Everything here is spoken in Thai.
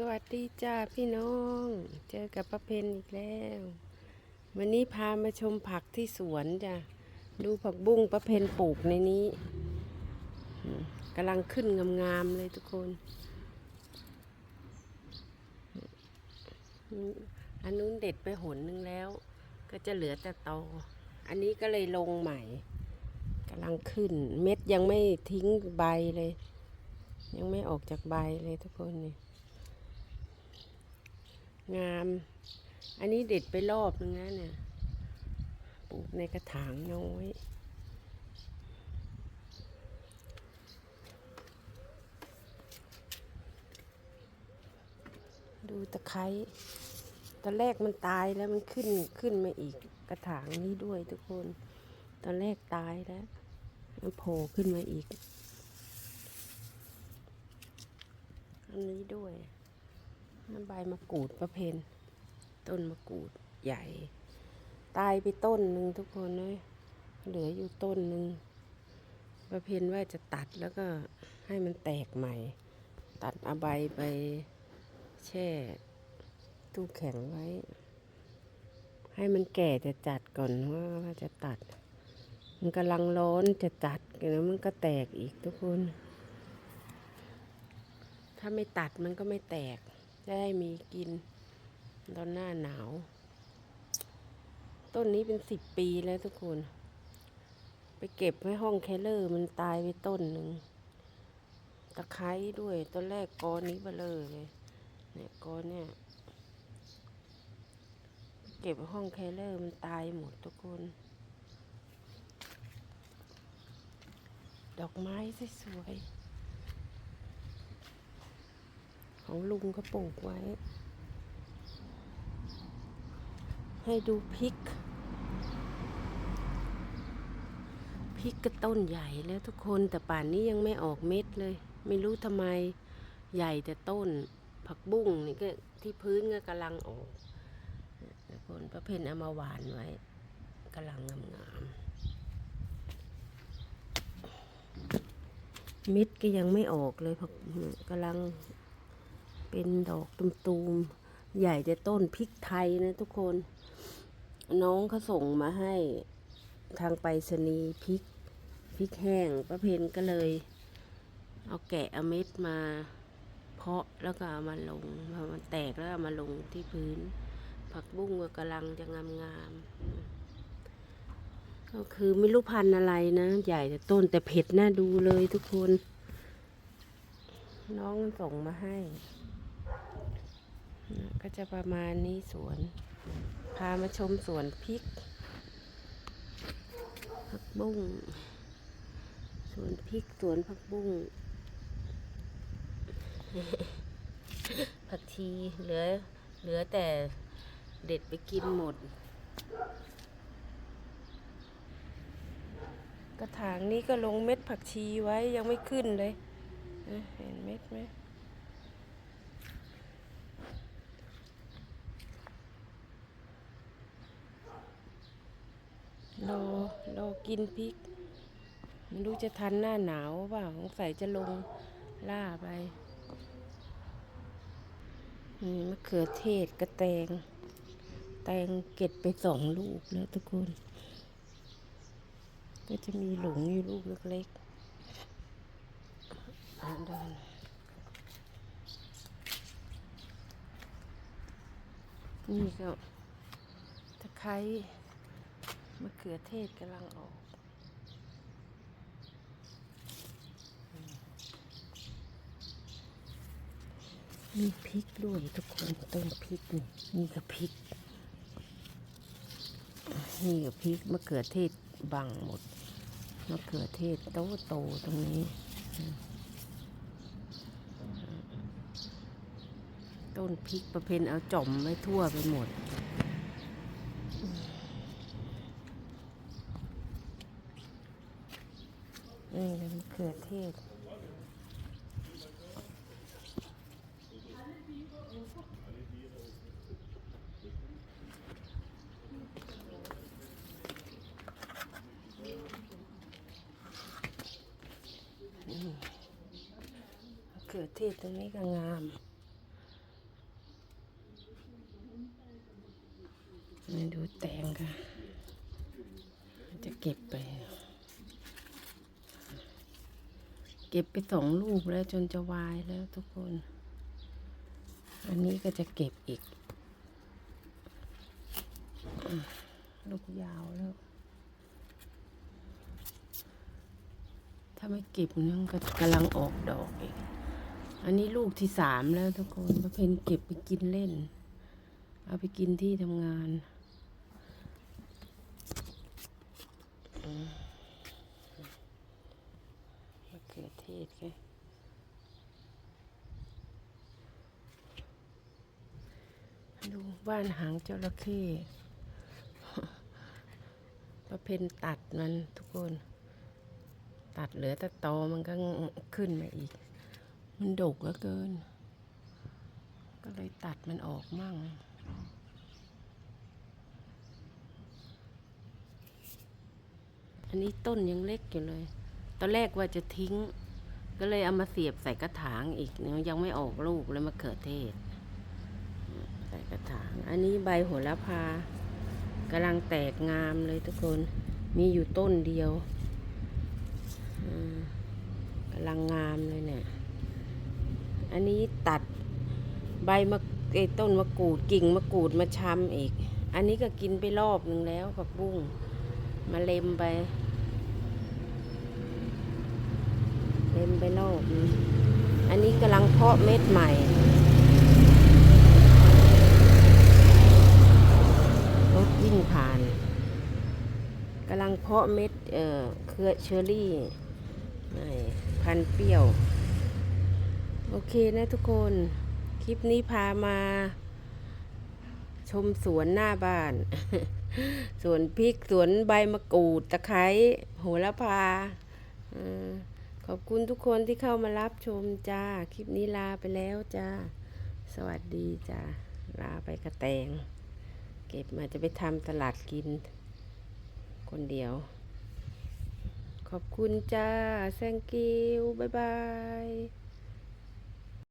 สวัสดีจ้าพี่น้อง เจอกับป้าเพนอีกแล้ว วันนี้พามาชมผักที่สวนจ้ะดูผักบุ้งป้าเพนปลูกในนี้กำลังขึ้นงามๆเลยทุกคน อันนู้นเด็ดไปหนนึงแล้ว ก็จะเหลือแต่ตออันนี้ก็เลยลงใหม่กำลังขึ้น เม็ดยังไม่ทิ้งใบเลย ยังไม่ออกจากใบเลยทุกคนนี่ งาม อันนี้เด็ดไปรอบนึงนะเนี่ย ปลูกในกระถางน้อย ดูตะไคร้ ตอนแรกมันตายแล้วมันขึ้นขึ้นมาอีกกระถางนี้ด้วยทุกคน ตอนแรกตายแล้ว มันโผล่ขึ้นมาอีก อันนี้ด้วย น้ำใบมะกรูดประเพนต้นมะกรูดใหญ่ ตายไปต้นหนึ่งทุกคนเลยเหลืออยู่ต้นหนึ่งประเพนว่าจะตัดแล้วก็ให้มันแตกใหม่ ตัดเอาใบไปแช่ตู้แข็งไว้ ให้มันแก่จะจัดก่อนว่าว่าจะตัด มันกำลังร้อนจะจัดแล้วมันก็แตกอีกทุกคน ถ้าไม่ตัดมันก็ไม่แตก ได้มีกินตอนหน้าหนาว ต้นนี้เป็นสิบปีแล้วทุกคน ไปเก็บไว้ห้องแคลเลอร์มันตายไปต้นหนึ่งตะไคร้ด้วยตอนแรกกอนี้เบลอเลยเนี่ยกอเนี่ยเก็บไว้ห้องแคลเลอร์มันตายหมดทุกคน ดอกไม้สวยๆ ของลุงก็ปลูกไว้ ให้ดูพริก พริกก็ต้นใหญ่แล้วทุกคนแต่ป่านนี้ยังไม่ออกเม็ดเลย ไม่รู้ทำไมใหญ่แต่ต้น ผักบุ้งนี่ก็ที่พื้นก็กำลังออกทุกคนประเพณเอามาหวานไว้กำลังงามๆเม็ดก็ยังไม่ออกเลยผักกำลัง เป็นดอกตุมๆ ใหญ่แต่ต้นพริกไทยนะทุกคน น้องเขาส่งมาให้ทางไปรษณีย์พริกพริกแห้งป้าเพนก็เลย เอาแกะเอาเม็ดมา เพาะแล้วก็เอามาลงพอมันแตกแล้วเอามาลงที่พื้น ผักบุ้งก็กำลังจะงามๆก็คือไม่รู้พันธุ์อะไรนะ ใหญ่แต่ต้นแต่เผ็ดน่าดูเลยทุกคน น้องส่งมาให้ ก็จะประมาณนี้สวน พามาชมสวนพริกผักบุ้งสวนพริกสวนผักบุ้งผักชีเหลือเหลือแต่เด็ดไปกินหมด กระถางนี้ก็ลงเม็ดผักชีไว้ยังไม่ขึ้นเลย เห็นเม็ดไหม รอรอ กินพริกไม่รู้จะทันหน้าหนาวเปล่าสงสัยจะลงล่าไปนี่มะเขือเทศกระแตง แตงเก็บไปสองลูกแล้วทุกคน ก็จะมีหลงอยู่ลูกเล็กๆอ่าเดินนี่ก็ตะไคร้ มะเขือเทศกำลังออก มีพริกด้วยทุกคนต้นพริกนี่นี่กับพริก นี่กับพริกมะเขือเทศบังหมดมะเขือเทศโตโตตรงนี้ ต้นพริกประเพณเอาจ่อมไว้ทั่วไปหมด นี่เลยมะเขือเทศ เขือเทศตรงนี้ก็งาม มาดูแตงค่ะ จะเก็บไป เก็บไปสองลูกแล้วจนจะวายแล้วทุกคน อันนี้ก็จะเก็บอีก ลูกยาวแล้ว ถ้าไม่เก็บนี่นก็กำลังออกดอกอีก อันนี้ลูกที่สามแล้วทุกคนประเพณเก็บไปกินเล่น เอาไปกินที่ทำงานอมมะเขือเทศค่ะดูบ้านหางจระเข้ประเพณตัดมันทุกคน ตัดเหลือแต่ตอมันก็ขึ้นมาอีก มันดกเหลือเกิน ก็เลยตัดมันออกมั่งอันนี้ต้นยังเล็กอยู่เลย ตอนแรกว่าจะทิ้ง ก็เลยเอามาเสียบใส่กระถางอีกเนี่ยยังไม่ออกลูกเลยมะเขือเทศ ใส่กระถาง อันนี้ใบโหระพากำลังแตกงามเลยทุกคน มีอยู่ต้นเดียวกำลังงามเลยเนี่ย อันนี้ตัดใบมะไอ้ต้นมะกรูดกิ่งมะกรูดมาช้ำอีก อันนี้ก็กินไปรอบหนึ่งแล้วผักบุ้งมาเล็มไป เล็มไปรอบอันนี้กำลังเพาะเม็ดใหม่ รถวิ่งผ่านกำลังเพาะเม็ด เอ่อ เครือเชอรี่ไม่พันเปรี้ยว โอเคนะทุกคน คลิปนี้พามา ชมสวนหน้าบ้าน สวนพริก สวนใบมะกรูด ตะไคร้ โหระพาอ่า ขอบคุณทุกคนที่เข้ามารับชมจ้า คลิปนี้ลาไปแล้วจ้า สวัสดีจ้า ลาไปกระแตง เก็บมาจะไปทำตลาดกิน คนเดียว ขอบคุณจ้าแซงกิว บ๊ายบาย